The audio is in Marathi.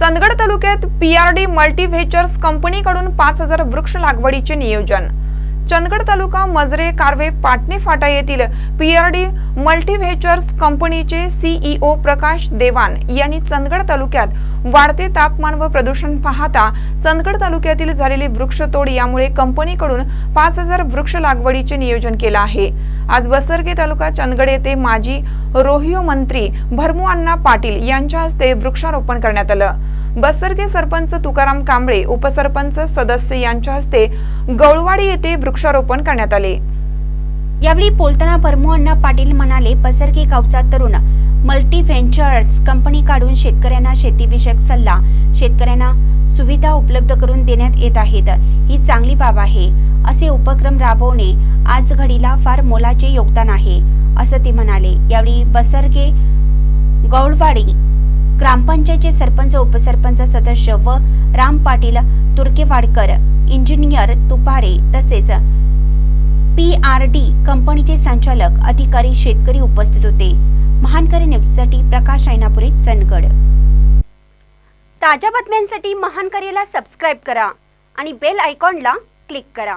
चंदगड तालुक्यात पीआरडी मल्टीव्हेंचर्स कंपनीकडून पाच हजार वृक्ष लागवडीचे नियोजन. चंदगड तालुका मजरे कारवे पाटणे फाटा येथील पीआरडी मल्टीव्हेचर्स कंपनीचे सीईओ प्रकाश देवान यांनी चंदगड तालुक्यात वाढते तापमान व प्रदूषण पाहता चंदगड तालुक्यातील झालेली वृक्षतोड यामुळे कंपनीकडून पाच हजार वृक्ष लागवडीचे नियोजन केलं आहे. आज बसरगे तालुका चंदगड येथे माजी रोहियो मंत्री भरमू अण्णा पाटील यांच्या हस्ते वृक्षारोपण करण्यात आलं. बसरगे सरपंच तुकाराम कांबळे उपसरपंच सदस्य यांच्या हस्ते गवळवाडी येथे वृक्षारोपण करण्यात आले. यावेळी बोलताना परमू अण्णा पाटील म्हणाले पसरके गावचा तरुण मल्टी व्हेंचर्स कंपनीकडून शेतकऱ्यांना शेतीविषयक सल्ला शेतकऱ्यांना सुविधा उपलब्ध करून देण्यात येत आहेत. ही चांगली बाब आहे. असे उपक्रम राबवणे आज घडीला फार मोलाचे योगदान आहे असं ते म्हणाले. यावेळी बसरगे गौळवाडी ग्रामपंचायतचे सरपंच उपसरपंच सदस्य व राम पाटील तुर्केवाडकर इंजिनियर तुपारे तसेच पी आर डी कंपनीचे संचालक अधिकारी शेतकरी उपस्थित होते. महानकरी न्यूजसाठी प्रकाश ऐनापुरे चंदगड. ताज्या बातम्यांसाठी महानकरीला सबस्क्राईब करा आणि बेल आयकॉनला क्लिक करा.